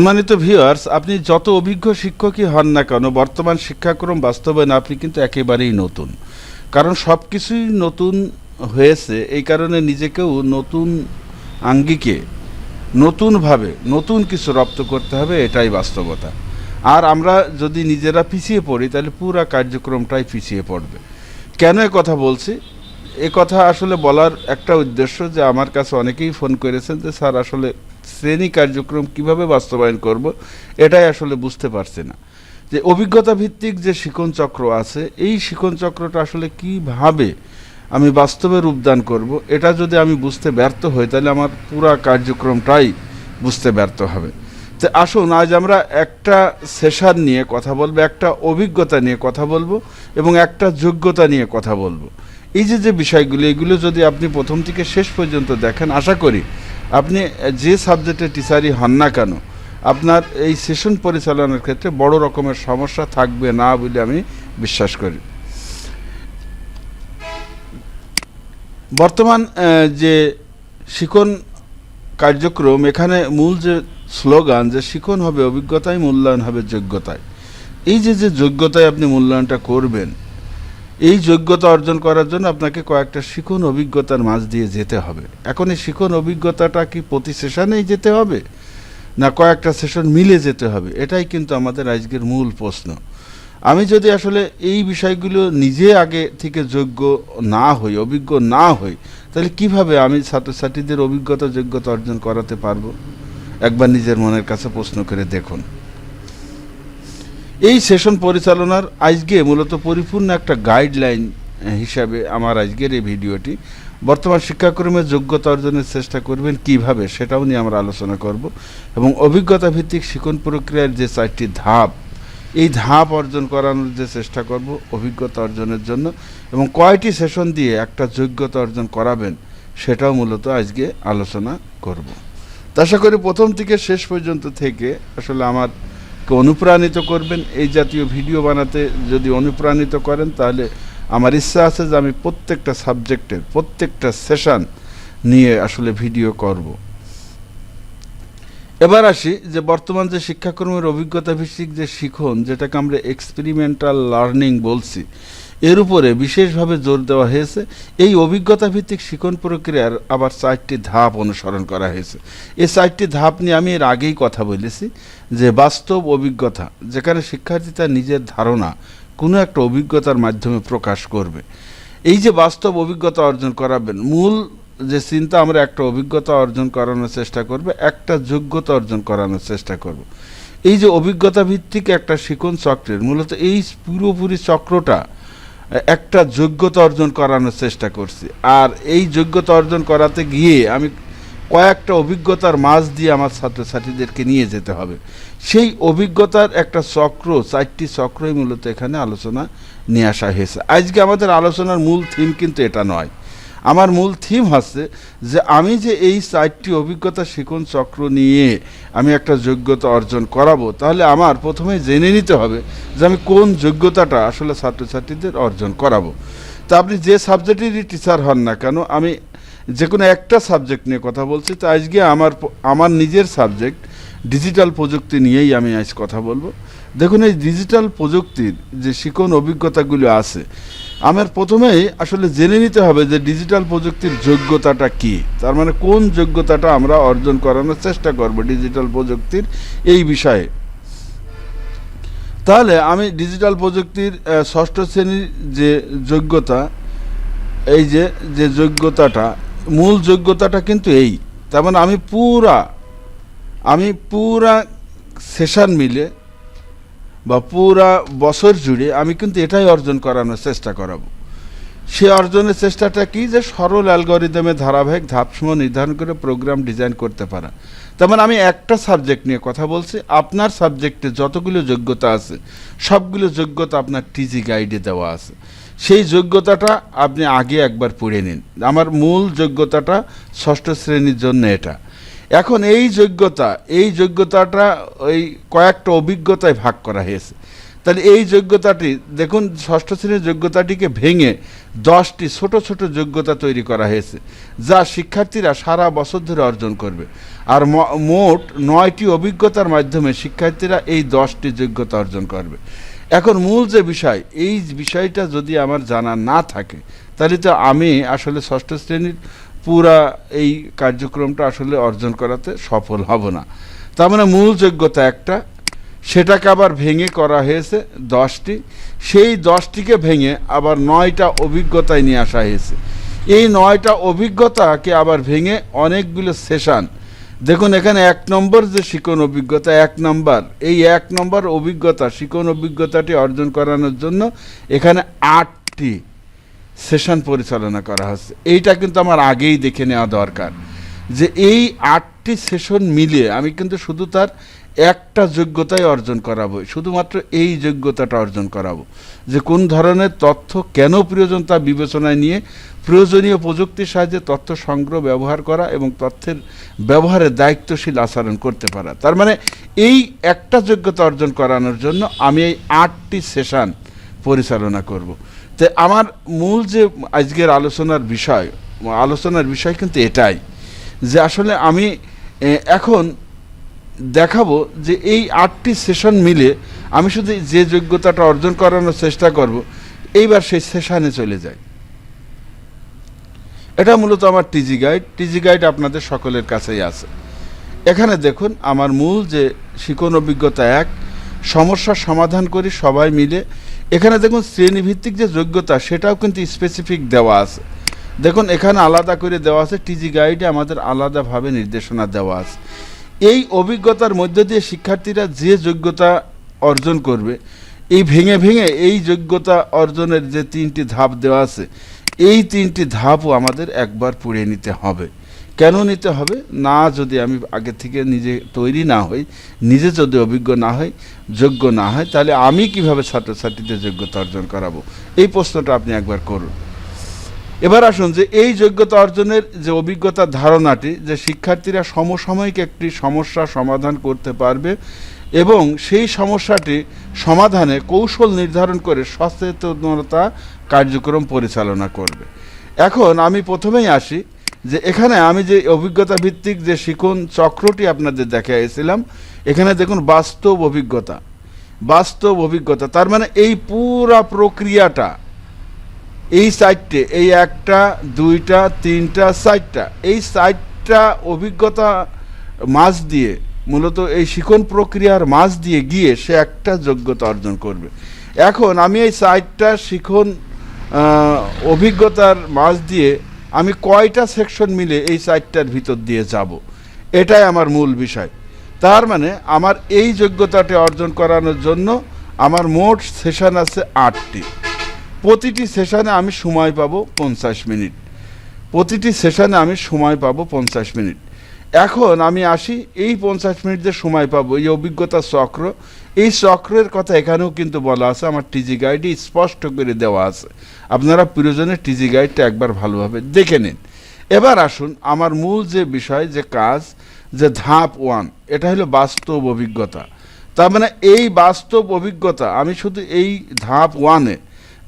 সম্মানিত ভিউয়ার্স আপনি যত অভিজ্ঞ শিক্ষকই হন না কেন, বর্তমান শিক্ষাক্রম বাস্তবায়ন আপনি কিন্তু একেবারেই নতুন। কারণ সব কিছুই নতুন হয়েছে, এই কারণে নিজেকেও নতুন আঙ্গিকে নতুনভাবে নতুন কিছু রপ্ত করতে হবে, এটাই বাস্তবতা। আর আমরা যদি নিজেরা পিছিয়ে পড়ি, তাহলে পুরো কার্যক্রমটাই পিছিয়ে পড়বে। কেন কথা বলছি? এ কথা আসলে বলার একটা উদ্দেশ্য যে, আমার কাছে অনেকেই ফোন করেছেন যে, স্যার, আসলে শ্রেণি কার্যক্রম কীভাবে বাস্তবায়ন করব, এটাই আসলে বুঝতে পারছি না। যে অভিজ্ঞতা ভিত্তিক যে শিকন চক্র আছে, এই শিকন চক্রটা আসলে কীভাবে আমি বাস্তবে রূপদান করব, এটা যদি আমি বুঝতে ব্যর্থ হই, তাহলে আমার পুরা কার্যক্রমটাই বুঝতে ব্যর্থ হবে। তো আসুন, আজ আমরা একটা সেশন নিয়ে কথা বলব, একটা অভিজ্ঞতা নিয়ে কথা বলব এবং একটা যোগ্যতা নিয়ে কথা বলব। এই যে যে বিষয়গুলো, এগুলো যদি আপনি প্রথম থেকে শেষ পর্যন্ত দেখেন, আশা করি আপনি যে সাবজেক্টের টিচারই হন না কেন, আপনার এই সেশন পরিচালনার ক্ষেত্রে বড় রকমের সমস্যা থাকবে না বলে আমি বিশ্বাস করি। বর্তমান যে শিখন কার্যক্রম, এখানে মূল যে স্লোগান যে শিকন হবে অভিজ্ঞতায় মূল্যায়ন হবে যোগ্যতায়। এই যে যে যোগ্যতায় আপনি মূল্যায়নটা করবেন এই যোগ্যতা অর্জন করার জন্য আপনাকে কয়েকটা শিখন অভিজ্ঞতার মাঝ দিয়ে যেতে হবে। এখন এই শিখন অভিজ্ঞতাটা কি প্রতি সেশনেই যেতে হবে? না কয়েকটা সেশন মিলে যেতে হবে? এটাই কিন্তু আমাদের আজকের মূল প্রশ্ন। আমি যদি আসলে এই বিষয়গুলো নিজে আগে থেকে যোগ্য না হই, অভিজ্ঞ না হই, তাহলে কীভাবে আমি ছাত্রছাত্রীদের অভিজ্ঞতা, যোগ্যতা অর্জন করাতে পারব? একবার নিজের মনের কাছে প্রশ্ন করে দেখুন। এই সেশন পরিচালনার আজকে মূলত পরিপূর্ণ একটা গাইডলাইন হিসাবে আমার আজকের এই ভিডিওটি। বর্তমান শিক্ষাক্রমের যোগ্যতা অর্জনের চেষ্টা করবেন কীভাবে সেটাও নিয়ে আমরা আলোচনা করব এবং অভিজ্ঞতা ভিত্তিক শিক্ষণ প্রক্রিয়ার যে চারটি ধাপ, এই ধাপ অর্জন করানোর যে চেষ্টা করব অভিজ্ঞতা অর্জনের জন্য এবং কয়টি সেশন দিয়ে একটা যোগ্যতা অর্জন করাবেন সেটাও মূলত আজকে আলোচনা করব। আশা করি প্রথম থেকে শেষ পর্যন্ত থেকে আসলে আমার অনুপ্রাণিত করবেন। এই জাতীয় ভিডিও বানাতে যদি অনুপ্রাণিত করেন, তাহলে আমার ইচ্ছা আছে যে আমি প্রত্যেকটা সাবজেক্টের, প্রত্যেকটা সেশন নিয়ে আসলে ভিডিও করব। এবার আসি যে বর্তমান যে শিক্ষাকর্মের অভিজ্ঞতা ভিত্তিক যে শিখন, যেটাকে আমরা এক্সপেরিমেন্টাল লার্নিং বলছি এর উপরে বিশেষভাবে জোর দেওয়া হয়েছে। এই অভিজ্ঞতা ভিত্তিক শিখন প্রক্রিয়ার আবার চারটি ধাপ অনুসরণ করা হয়েছে। এই চারটি ধাপ নিয়ে আমি এর আগেই কথা বলেছি যে বাস্তব অভিজ্ঞতা, যেখানে শিক্ষার্থী তার নিজের ধারণা কোনো একটা অভিজ্ঞতার মাধ্যমে প্রকাশ করবে। এই যে বাস্তব অভিজ্ঞতা অর্জন করাবেন, মূল যে চিন্তা আমরা একটা অভিজ্ঞতা অর্জন করানোর চেষ্টা করবে, একটা যোগ্যতা অর্জন করানোর চেষ্টা করব। এই যে অভিজ্ঞতা ভিত্তিক একটা শিকন চক্রের, মূলত এই পুরোপুরি চক্রটা একটা যোগ্যতা অর্জন করানোর চেষ্টা করছি। আর এই যোগ্যতা অর্জন করাতে গিয়ে আমি কয়েকটা অভিজ্ঞতার মাঝ দিয়ে আমার ছাত্রছাত্রীদেরকে নিয়ে যেতে হবে। সেই অভিজ্ঞতার একটা চক্র, চারটি চক্রই মূলত এখানে আলোচনা নিয়ে আসা হয়েছে। আজকে আমাদের আলোচনার মূল থিম কিন্তু এটা নয়। আমার মূল থিম হচ্ছে যে আমি যে এই চারটি অভিজ্ঞতা শিখন চক্র নিয়ে আমি একটা যোগ্যতা অর্জন করাবো, তাহলে আমার প্রথমে জেনে নিতে হবে যে আমি কোন যোগ্যতাটা আসলে ছাত্রছাত্রীদের অর্জন করাবো। তা আপনি যে সাবজেক্টেরই টিচার হন না কেন, আমি যে কোনো একটা সাবজেক্ট নিয়ে কথা বলছি, তো আজকে আমার আমার নিজের সাবজেক্ট ডিজিটাল প্রযুক্তি নিয়েই আমি আজ কথা বলব। দেখুন, এই ডিজিটাল প্রযুক্তির যে শিকন অভিজ্ঞতাগুলো আছে আমার প্রথমেই আসলে জেনে নিতে হবে যে ডিজিটাল প্রযুক্তির যোগ্যতাটা কি। তার মানে কোন যোগ্যতাটা আমরা অর্জন করানোর চেষ্টা করব ডিজিটাল প্রযুক্তির এই বিষয়ে। তাহলে আমি ডিজিটাল প্রযুক্তির ষষ্ঠ শ্রেণির যে যোগ্যতা, এই যে যে যোগ্যতাটা, মূল যোগ্যতাটা কিন্তু এই। তার মানে আমি পুরা আমি পুরা সেশন মিলে বা পুরা বছর জুড়ে আমি কিন্তু এটাই অর্জন করানোর চেষ্টা করাবো। সে অর্জনের চেষ্টাটা কি যে সরল অ্যালগোরিদমে ধারাবাহিক ধাপসমূহ নির্ধারণ করে প্রোগ্রাম ডিজাইন করতে পারা। তার মানে আমি একটা সাবজেক্ট নিয়ে কথা বলছি, আপনার সাবজেক্টে যতগুলো যোগ্যতা আছে, সবগুলো যোগ্যতা আপনার টিজি গাইডে দেওয়া আছে। সেই যোগ্যতাটা আপনি আগে একবার পড়ে নিন। আমার মূল যোগ্যতাটা ষষ্ঠ শ্রেণির জন্য এটা। এখন এই যোগ্যতা, এই যোগ্যতাটা ওই কয়েকটা অভিজ্ঞতায় ভাগ করা হয়েছে। তাহলে এই যোগ্যতাটি, দেখুন ষষ্ঠ শ্রেণির যোগ্যতাটিকে ভেঙে দশটি ছোট ছোট যোগ্যতা তৈরি করা হয়েছে, যা শিক্ষার্থীরা সারা বছর ধরে অর্জন করবে। আর মোট নয়টি অভিজ্ঞতার মাধ্যমে শিক্ষার্থীরা এই দশটি যোগ্যতা অর্জন করবে। এখন মূল যে বিষয়, এই বিষয়টা যদি আমার জানা না থাকে, তাহলে তো আমি আসলে ষষ্ঠ শ্রেণির পুরা এই কার্যক্রমটা আসলে অর্জন করাতে সফল হব না। তার মানে মূল যোগ্যতা একটা, সেটাকে আবার ভেঙে করা হয়েছে দশটি, সেই দশটিকে ভেঙে আবার নয়টা অভিজ্ঞতায় নিয়ে আসা হয়েছে। এই নয়টা অভিজ্ঞতাকে আবার ভেঙে অনেকগুলো সেশান। দেখুন, এখানে এক নম্বর যে শিকন অভিজ্ঞতা, এক নম্বর, এই এক নম্বর অভিজ্ঞতা, শিকন অভিজ্ঞতাটি অর্জন করানোর জন্য এখানে আটটি সেশন পরিচালনা করা হচ্ছে। এইটা কিন্তু আমার আগেই দেখে নেওয়া দরকার যে এই আটটি সেশন মিলিয়ে আমি কিন্তু শুধু তার একটা যোগ্যতাই অর্জন করাবো, শুধুমাত্র এই যোগ্যতাটা অর্জন করাবো যে কোন ধরনের তথ্য কেন প্রয়োজন তা বিবেচনায় নিয়ে প্রয়োজনীয় প্রযুক্তির সাহায্যে তথ্য সংগ্রহ, ব্যবহার করা এবং তথ্যের ব্যবহারে দায়িত্বশীল আচরণ করতে পারা। তার মানে এই একটা যোগ্যতা অর্জন করানোর জন্য আমি এই আটটি সেশন পরিচালনা করব। তো আমার মূল যে আজকের আলোচনার বিষয় আলোচনার বিষয় কিন্তু এটাই যে আসলে আমি এখন দেখাবো যে এই আটটি সেশন মিলে আমি শুধু যে যোগ্যতাটা অর্জন করানোর চেষ্টা করব, এইবার সেই সেশনে চলে যাই। এটা মূলত আমার টিজি গাইড টিজি গাইড আপনাদের সকলের কাছেই আছে। এখানে দেখুন, আমার মূল যে শিকন অভিজ্ঞতা এক সমস্যার সমাধান করি সবাই মিলে এখানে দেখুন শ্রেণীভিত্তিক যে যোগ্যতা, সেটাও কিন্তু স্পেসিফিক দেওয়া আছে। দেখুন, এখানে আলাদা করে দেওয়া আছে টিজি গাইডে আমাদের আলাদাভাবে নির্দেশনা দেওয়া আছে। এই অভিজ্ঞতার মধ্য দিয়ে শিক্ষার্থীরা যে যোগ্যতা অর্জন করবে, এই ভেঙে ভেঙে এই যোগ্যতা অর্জনের যে তিনটি ধাপ দেওয়া আছে, এই তিনটি ধাপও আমাদের একবার পড়ে নিতে হবে। কেন নিতে হবে? না যদি আমি আগে থেকে নিজে তৈরি না হই, নিজে যদি অভিজ্ঞ না হই, যোগ্য না হয়, তাহলে আমি কীভাবে ছাত্রছাত্রীদের যোগ্যতা অর্জন করাবো? এই প্রশ্নটা আপনি একবার করুন। এবার আসুন যে এই যোগ্যতা অর্জনের যে অভিজ্ঞতার ধারণাটি, যে শিক্ষার্থীরা সমসাময়িক একটি সমস্যা সমাধান করতে পারবে এবং সেই সমস্যাটি সমাধানে কৌশল নির্ধারণ করে সচেতনতা কার্যক্রম পরিচালনা করবে। এখন আমি প্রথমেই আসি যে এখানে আমি যে অভিজ্ঞতা ভিত্তিক যে শিখন চক্রটি আপনাদের দেখাইছিলাম, এখানে দেখুন বাস্তব অভিজ্ঞতা বাস্তব অভিজ্ঞতা। তার মানে এই পুরা প্রক্রিয়াটা, এই সাইটটে এই একটা, দুইটা, তিনটা, চারটা, এই চারটা অভিজ্ঞতা মাছ দিয়ে, মূলত এই শিখন প্রক্রিয়ার মাছ দিয়ে গিয়ে সে একটা যোগ্যতা অর্জন করবে। এখন আমি এই চারটা শিখন অভিজ্ঞতার মাছ দিয়ে আমি কয়টা সেকশন মিলে এই চারটার ভিতর দিয়ে যাব? এটাই আমার মূল বিষয়। তার মানে আমার এই যোগ্যতাটি অর্জন করানোর জন্য আমার মোট সেশন আছে আটটি। প্রতিটি সেশনে আমি সময় পাবো পঞ্চাশ মিনিট। প্রতিটি সেশনে আমি সময় পাবো পঞ্চাশ মিনিট। এখন আমি আসি, এই পঞ্চাশ মিনিট যে সময় পাবো, এই অভিজ্ঞতা চক্র। এই চক্রের কথা এখানেও কিন্তু বলা আছে, আমার টিজি গাইডে স্পষ্ট করে দেওয়া আছে। আপনারা প্রয়োজনে টিজি গাইডটা একবার ভালোভাবে দেখে নিন। এবার আসুন, আমার মূল যে বিষয়, যে কাজ, যে ধাপ ওয়ান, এটা হলো বাস্তব অভিজ্ঞতা। তার মানে এই বাস্তব অভিজ্ঞতা, আমি শুধু এই ধাপ ওয়ানে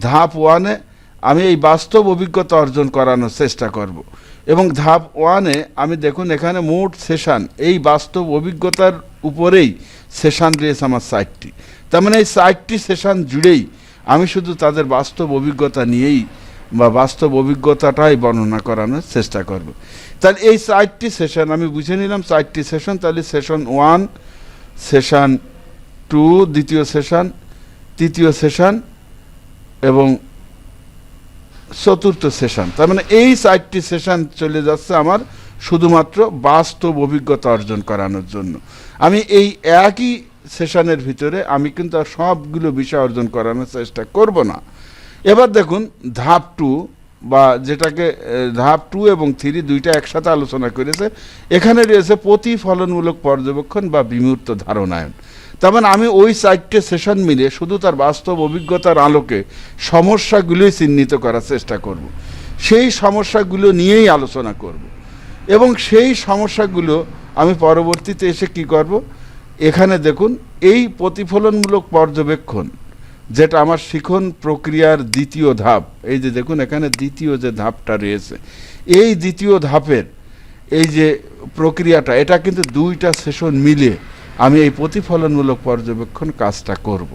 ধাপ ওয়ানে আমি এই বাস্তব অভিজ্ঞতা অর্জন করানোর চেষ্টা করব। এবং ধাপ ওয়ানে আমি দেখুন এখানে মোট সেশন এই বাস্তব অভিজ্ঞতার উপরেই সেশন রয়েছে আমার সাইটটি তার মানে এই সাইটটি সেশন জুড়েই আমি শুধু তাদের বাস্তব অভিজ্ঞতা নিয়েই বা বাস্তব অভিজ্ঞতাটাই বর্ণনা করানোর চেষ্টা করব। তাহলে এই চারটি সেশন আমি বুঝে নিলাম চারটি সেশন তাহলে সেশন ওয়ান সেশন টু দ্বিতীয় সেশন তৃতীয় সেশন এবং চতুর্থ সেশন তার মানে এই চারটি সেশন চলে যাচ্ছে আমার শুধুমাত্র বাস্তব অভিজ্ঞতা অর্জন করানোর জন্য। আমি এই একই সেশনের ভিতরে আমি কিন্তু আর সবগুলো বিষয় অর্জন করানোর চেষ্টা করব না। এবার দেখুন, ধাপ টু বা যেটাকে ধাপ টু এবং থ্রি দুইটা একসাথে আলোচনা করেছে। এখানে রয়েছে প্রতিফলনমূলক পর্যবেক্ষণ বা বিমূর্ত ধারণায়ন। তার মানে আমি ওই চারটে সেশন মিলে শুধু তার বাস্তব অভিজ্ঞতার আলোকে সমস্যাগুলোই চিহ্নিত করার চেষ্টা করব। সেই সমস্যাগুলো নিয়েই আলোচনা করব। এবং সেই সমস্যাগুলো আমি পরবর্তীতে এসে কি করব এখানে দেখুন, এই প্রতিফলনমূলক পর্যবেক্ষণ, যেটা আমার শিখন প্রক্রিয়ার দ্বিতীয় ধাপ, এই যে দেখুন এখানে দ্বিতীয় যে ধাপটা রয়েছে, এই দ্বিতীয় ধাপের এই যে প্রক্রিয়াটা, এটা কিন্তু দুইটা সেশন মিলে আমি এই প্রতিফলনমূলক পর্যবেক্ষণ কাজটা করব।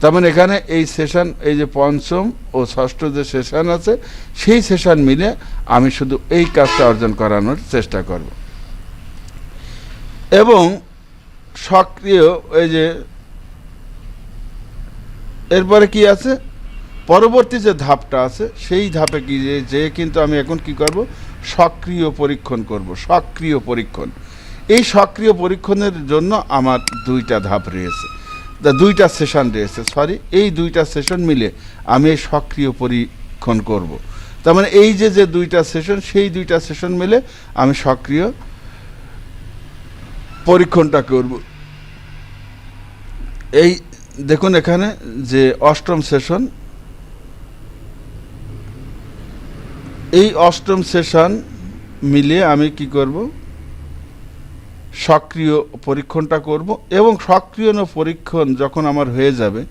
তার মানে এখানে এই সেশন, এই যে পঞ্চম ও ষষ্ঠ যে সেশন আছে, সেই সেশন মিলে আমি শুধু এই কাজটা অর্জন করানোর চেষ্টা করব। এবং সক্রিয় এই যে এরপরে কি আছে? পরবর্তী যে ধাপটা আছে, সেই ধাপে কি যে কিন্তু আমি এখন কি করব? সক্রিয় পরীক্ষণ করব, সক্রিয় পরীক্ষণ। এই সক্রিয় পরীক্ষণের জন্য আমার দুইটা ধাপ রয়েছে। দুইটা সেশন রয়েছে সরি এই দুইটা সেশন মিলে আমি এই সক্রিয় পরীক্ষণ করব। তার মানে এই যে যে দুইটা সেশন, সেই দুইটা সেশন মিলে আমি সক্রিয় পরীক্ষণটা করব। এই দেখুন এখানে যে অষ্টম সেশন, এই অষ্টম সেশন মিলিয়ে আমি কি করব? সক্রিয় পরীক্ষণটা করব এবং সক্রিয় পরীক্ষণ যখন আমার হয়ে যাবে,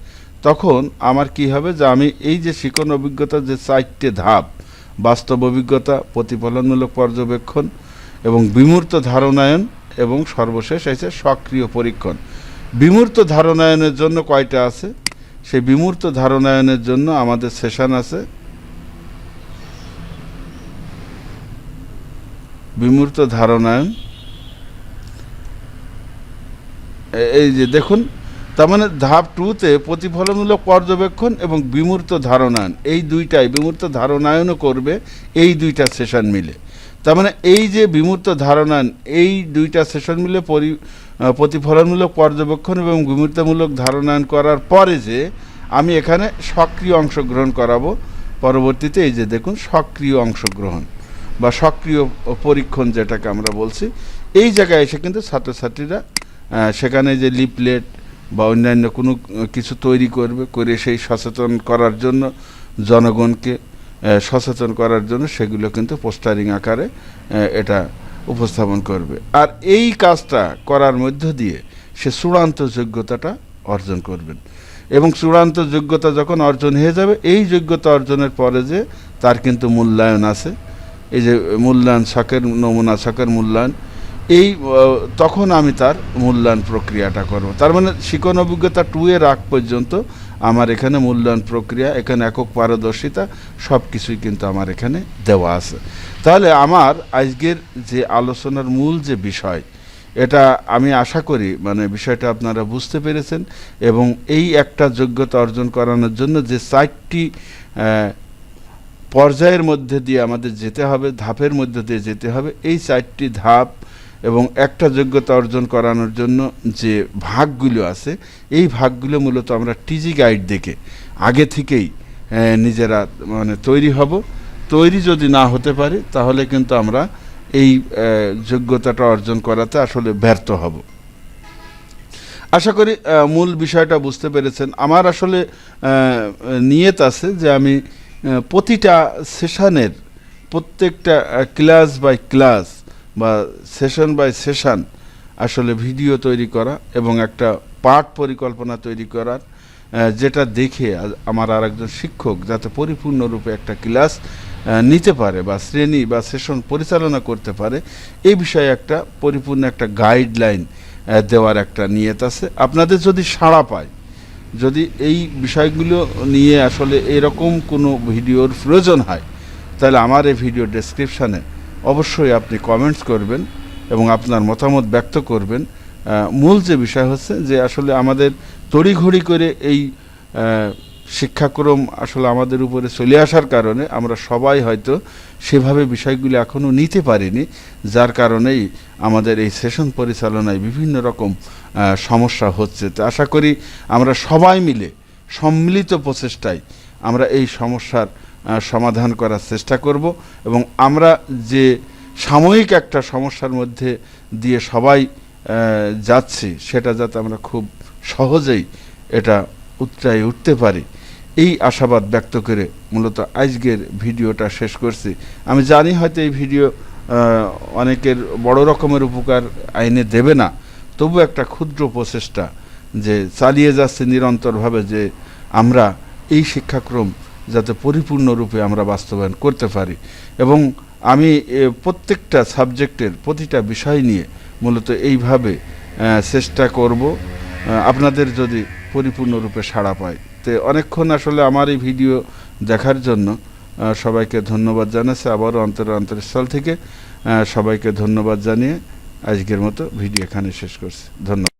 তখন আমার কি হবে যে আমি এই যে শিকন অভিজ্ঞতার যে চারটে ধাপ, বাস্তব অভিজ্ঞতা, প্রতিফলনমূলক পর্যবেক্ষণ এবং বিমূর্ত ধারণায়ন এবং সর্বশেষ আছে সক্রিয় পরীক্ষণ। বিমূর্ত ধারণায়নের জন্য কয়টা আছে? সেই বিমূর্ত ধারণায়নের জন্য আমাদের সেশন আছে। বিমূর্ত ধারণায়ন এ- এই যে দেখুন, তার মানে ধাপ টুতে প্রতিফলনমূলক পর্যবেক্ষণ এবং বিমূর্ত ধারণায়ন, এই দুইটাই বিমূর্ত ধারণায়নও করবে, এই দুইটা সেশন মিলে। তার মানে এই যে বিমূর্ত ধারণায়ন, এই দুইটা সেশন মিলে পরি প্রতিফলনমূলক পর্যবেক্ষণ এবং বিমূর্তমূলক ধারণায়ন করার পরে যে আমি এখানে সক্রিয় অংশগ্রহণ করাবো, পরবর্তীতে এই যে দেখুন, সক্রিয় অংশগ্রহণ বা সক্রিয় পরীক্ষণ যেটাকে আমরা বলছি, এই জায়গায় এসে কিন্তু ছাত্রছাত্রীরা সেখানে যে লিপলেট বা অন্যান্য কোনো কিছু তৈরি করবে, করে সেই সচেতন করার জন্য জনগণকে সচেতন করার জন্য সেগুলো কিন্তু পোস্টারিং আকারে এটা উপস্থাপন করবে। আর এই কাজটা করার মধ্য দিয়ে সে চূড়ান্ত যোগ্যতাটা অর্জন করবেন এবং চূড়ান্ত যোগ্যতা যখন অর্জন হয়ে যাবে, এই যোগ্যতা অর্জনের পরে যে তার কিন্তু মূল্যায়ন আছে। এই যে মূল্যায়ন, শখের, নমুনা, শখের মূল্যায়ন এই তখন আমি তার মূল্যায়ন প্রক্রিয়াটা করব। তার মানে শিকন অভিজ্ঞতা টু এর আগ পর্যন্ত আমার এখানে মূল্যায়ন প্রক্রিয়া, এখানে একক পারদর্শিতা সব কিছুই কিন্তু আমার এখানে দেওয়া আছে। তাহলে আমার আজকের যে আলোচনার মূল যে বিষয়, এটা আমি আশা করি মানে বিষয়টা আপনারা বুঝতে পেরেছেন, এবং এই একটা যোগ্যতা অর্জন করানোর জন্য যে চারটি পর্যায়ের মধ্যে দিয়ে আমাদের যেতে হবে, ধাপের মধ্যে দিয়ে যেতে হবে, এই চারটি ধাপ এবং একটা যোগ্যতা অর্জন করানোর জন্য যে ভাগগুলো আছে, এই ভাগগুলো মূলত আমরা টিজি গাইড দেখে আগে থেকেই নিজেরা মানে তৈরি হব। তৈরি যদি না হতে পারি, তাহলে কিন্তু আমরা এই যোগ্যতাটা অর্জন করাতে আসলে ব্যর্থ হব। আশা করি মূল বিষয়টা বুঝতে পেরেছেন। আমার আসলে নিয়ত আছে যে আমি প্রতিটা সেশনের প্রত্যেকটা ক্লাস বাই ক্লাস বা সেশন বাই সেশন আসলে ভিডিও তৈরি করা এবং একটা পাঠ পরিকল্পনা তৈরি করার যেটা দেখে আমার আর একজন শিক্ষক যাতে পরিপূর্ণরূপে একটা ক্লাস নিতে পারে বা শ্রেণি বা সেশন পরিচালনা করতে পারে, এই বিষয়ে একটা পরিপূর্ণ একটা গাইডলাইন দেওয়ার একটা নিয়ত আছে। আপনাদের যদি সাড়া পায়, যদি এই বিষয়গুলো নিয়ে আসলে এরকম কোনো ভিডিওর প্রয়োজন হয়, তাহলে আমার এই ভিডিও ডেসক্রিপশানে অবশ্যই আপনি কমেন্টস করবেন এবং আপনার মতামত ব্যক্ত করবেন। মূল যে বিষয় হচ্ছে যে আসলে আমাদের তড়িঘড়ি করে এই শিক্ষাক্রম আসলে আমাদের উপরে চলে আসার কারণে আমরা সবাই হয়তো সেভাবে বিষয়গুলি এখনও নিতে পারিনি, যার কারণেই আমাদের এই সেশন পরিচালনায় বিভিন্ন রকম সমস্যা হচ্ছে। তো আশা করি আমরা সবাই মিলে সম্মিলিত প্রচেষ্টায় আমরা এই সমস্যার সমাধান করার চেষ্টা করব এবং আমরা যে সাময়িক একটা সমস্যার মধ্যে দিয়ে সবাই যাচ্ছি, সেটা যাতে আমরা খুব সহজেই এটা উত্তরায় উঠতে পারি। এই আশাবাদ ব্যক্ত করে মূলত আজকের ভিডিওটা শেষ করছি। আমি জানি হয়তো এই ভিডিও অনেকের বড় রকমের উপকার আইনে দেবে না, তবু একটা ক্ষুদ্র প্রচেষ্টা যে চালিয়ে যাচ্ছে নিরন্তরভাবে যে আমরা এই শিক্ষাক্রম যাতে পরিপূর্ণরূপে আমরা বাস্তবায়ন করতে পারি। এবং আমি প্রত্যেকটা সাবজেক্টের প্রতিটা বিষয় নিয়ে মূলত এইভাবে চেষ্টা করব। আপনাদের যদি পরিপূর্ণরূপে সাড়া পায় তো অনেকক্ষণ আসলে আমার এই ভিডিও দেখার জন্য সবাইকে ধন্যবাদ জানাচ্ছে। আবারও অন্তর অন্তরস্থল থেকে সবাইকে ধন্যবাদ জানিয়ে আজকের মতো ভিডিও এখানে শেষ করছি। ধন্যবাদ।